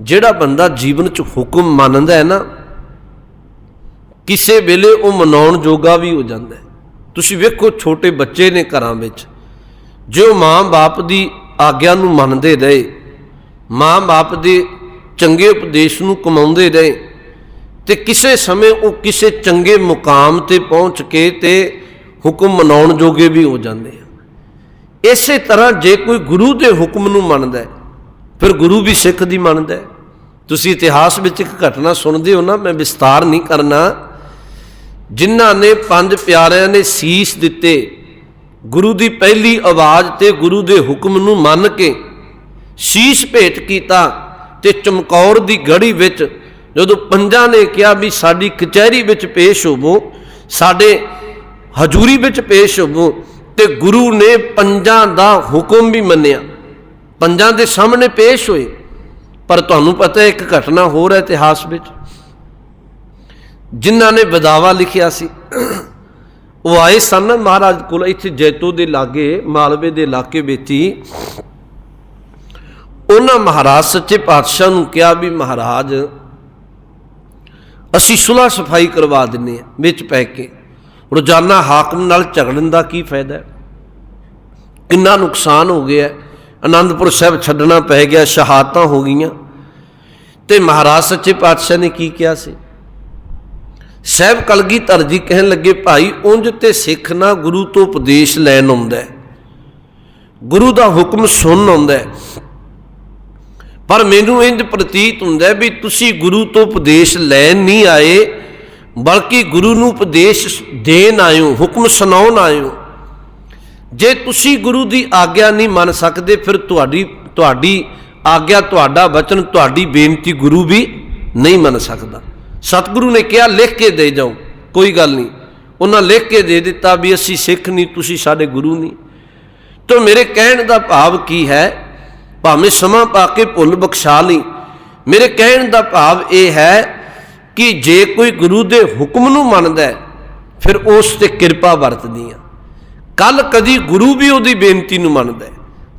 ਜਿਹੜਾ ਬੰਦਾ ਜੀਵਨ 'ਚ ਹੁਕਮ ਮੰਨਦਾ ਹੈ ਨਾ, ਕਿਸੇ ਵੇਲੇ ਉਹ ਮਨਾਉਣ ਜੋਗਾ ਵੀ ਹੋ ਜਾਂਦਾ ਹੈ। ਤੁਸੀਂ ਵੇਖੋ ਛੋਟੇ ਬੱਚੇ ਨੇ ਘਰਾਂ ਵਿੱਚ, ਜੇ ਉਹ ਮਾਂ-ਬਾਪ ਦੀ ਆਗਿਆ ਨੂੰ ਮੰਨਦੇ ਰਹੇ, ਮਾਂ-ਬਾਪ ਦੇ ਚੰਗੇ ਉਪਦੇਸ਼ ਨੂੰ ਕਮਾਉਂਦੇ ਰਹੇ, ਤੇ ਕਿਸੇ ਸਮੇਂ ਉਹ ਕਿਸੇ ਚੰਗੇ ਮੁਕਾਮ ਤੇ ਪਹੁੰਚ ਕੇ ਤੇ ਹੁਕਮ ਮਨਾਉਣ ਜੋਗੇ ਵੀ ਹੋ ਜਾਂਦੇ ਆ। ਇਸੇ ਤਰ੍ਹਾਂ ਜੇ ਕੋਈ ਗੁਰੂ ਦੇ ਹੁਕਮ ਨੂੰ ਮੰਨਦਾ ਹੈ ਫਿਰ ਗੁਰੂ ਵੀ ਸਿੱਖ ਦੀ ਮੰਨਦਾ ਹੈ। ਤੁਸੀਂ ਇਤਿਹਾਸ ਵਿੱਚ ਇੱਕ ਘਟਨਾ ਸੁਣਦੇ ਹੋ ਨਾ, ਮੈਂ ਵਿਸਤਾਰ ਨਹੀਂ ਕਰਨਾ। ਜਿਨ੍ਹਾਂ ਨੇ ਪੰਜ ਪਿਆਰਿਆਂ ਨੇ ਸੀਸ ਦਿੱਤੇ, ਗੁਰੂ ਦੀ ਪਹਿਲੀ ਆਵਾਜ਼ ਤੇ ਗੁਰੂ ਦੇ ਹੁਕਮ ਨੂੰ ਮੰਨ ਕੇ ਸੀਸ ਭੇਟ ਕੀਤਾ ਤੇ ਚਮਕੌਰ ਦੀ ਗੜੀ ਵਿੱਚ ਜਦੋਂ ਪੰਜਾਂ ਨੇ ਕਿਹਾ ਵੀ ਸਾਡੀ ਕਚਹਿਰੀ ਵਿੱਚ ਪੇਸ਼ ਹੋਵੋ, ਸਾਡੇ ਹਜ਼ੂਰੀ ਵਿੱਚ ਪੇਸ਼ ਹੋਵੋ, ਤੇ ਗੁਰੂ ਨੇ ਪੰਜਾਂ ਦਾ ਹੁਕਮ ਵੀ ਮੰਨਿਆ। ਪੰਜਾਂ ਦੇ ਸਾਹਮਣੇ ਪੇਸ਼ ਹੋਏ। ਪਰ ਤੁਹਾਨੂੰ ਪਤਾ ਹੈ ਇੱਕ ਘਟਨਾ ਹੋਰ ਹੈ ਇਤਿਹਾਸ ਵਿੱਚ। ਜਿਨ੍ਹਾਂ ਨੇ ਬਦਾਵਾ ਲਿਖਿਆ ਸੀ। ਉਹ ਆਏ ਸਨ ਮਹਾਰਾਜ ਕੋਲ, ਇੱਥੇ ਜੈਤੋ ਦੇ ਲਾਗੇ, ਮਾਲਵੇ ਦੇ ਇਲਾਕੇ ਵਿੱਚ ਹੀ ਉਹਨਾਂ ਮਹਾਰਾਜ, ਸੱਚੇ ਪਾਤਸ਼ਾਹ ਨੂੰ ਕਿਹਾ ਵੀ ਮਹਾਰਾਜ, ਅਸੀਂ ਸੁਲਾ ਸਫ਼ਾਈ ਕਰਵਾ ਦਿੰਨੇ ਆ ਵਿੱਚ ਪੈ ਕੇ। ਰੋਜ਼ਾਨਾ ਹਾਕਮ ਨਾਲ ਝਗੜਨ ਦਾ ਕੀ ਫਾਇਦਾ ਹੈ? ਕਿੰਨਾ ਨੁਕਸਾਨ ਹੋ ਗਿਆ ਹੈ। ਆਨੰਦਪੁਰ ਸਾਹਿਬ ਛੱਡਣਾ ਪੈ ਗਿਆ, ਸ਼ਹਾਦਤਾਂ ਹੋ ਗਈਆਂ। ਤੇ ਮਹਾਰਾਜ ਸੱਚੇ ਪਾਤਸ਼ਾਹ ਨੇ ਕੀ ਕਿਹਾ ਸੀ? ਸਹਿਬ ਕਲਗੀਧਰ ਜੀ ਕਹਿਣ ਲੱਗੇ, ਭਾਈ, ਉਂਝ ਤੇ ਸਿੱਖ ਨਾ ਗੁਰੂ ਤੋਂ ਉਪਦੇਸ਼ ਲੈਣ ਆਉਂਦਾ ਗੁਰੂ ਦਾ ਹੁਕਮ ਸੁਣਨ ਆਉਂਦਾ ਪਰ ਮੈਨੂੰ ਇੰਜ ਪ੍ਰਤੀਤ ਹੁੰਦਾ ਵੀ ਤੁਸੀਂ ਗੁਰੂ ਤੋਂ ਉਪਦੇਸ਼ ਲੈਣ ਨਹੀਂ ਆਏ, ਬਲਕਿ ਗੁਰੂ ਨੂੰ ਉਪਦੇਸ਼ ਦੇਣ ਆਇਓ ਹੁਕਮ ਸੁਣਾਉਣ ਆਇਓ ਜੇ ਤੁਸੀਂ ਗੁਰੂ ਦੀ ਆਗਿਆ ਨਹੀਂ ਮੰਨ ਸਕਦੇ, ਫਿਰ ਤੁਹਾਡੀ ਤੁਹਾਡੀ ਆਗਿਆ, ਤੁਹਾਡਾ ਵਚਨ, ਤੁਹਾਡੀ ਬੇਨਤੀ ਗੁਰੂ ਵੀ ਨਹੀਂ ਮੰਨ ਸਕਦਾ। ਸਤਿਗੁਰੂ ਨੇ ਕਿਹਾ, ਲਿਖ ਕੇ ਦੇ ਜਾਓ, ਕੋਈ ਗੱਲ ਨਹੀਂ। ਉਹਨਾਂ ਲਿਖ ਕੇ ਦੇ ਦਿੱਤਾ ਵੀ ਅਸੀਂ ਸਿੱਖ ਨਹੀਂ, ਤੁਸੀਂ ਸਾਡੇ ਗੁਰੂ ਨਹੀਂ। ਤੋ ਮੇਰੇ ਕਹਿਣ ਦਾ ਭਾਵ ਕੀ ਹੈ? ਭਾਵੇਂ ਸਮਾਂ ਪਾ ਕੇ ਭੁੱਲ ਬਖਸ਼ਾ ਲਈ। ਮੇਰੇ ਕਹਿਣ ਦਾ ਭਾਵ ਇਹ ਹੈ ਕਿ ਜੇ ਕੋਈ ਗੁਰੂ ਦੇ ਹੁਕਮ ਨੂੰ ਮੰਨਦਾ ਫਿਰ ਉਸ ਤੇ ਕਿਰਪਾ ਵਰਤਦੀ ਆ ਕੱਲ ਕਦੀ ਗੁਰੂ ਵੀ ਉਹਦੀ ਬੇਨਤੀ ਨੂੰ ਮੰਨਦਾ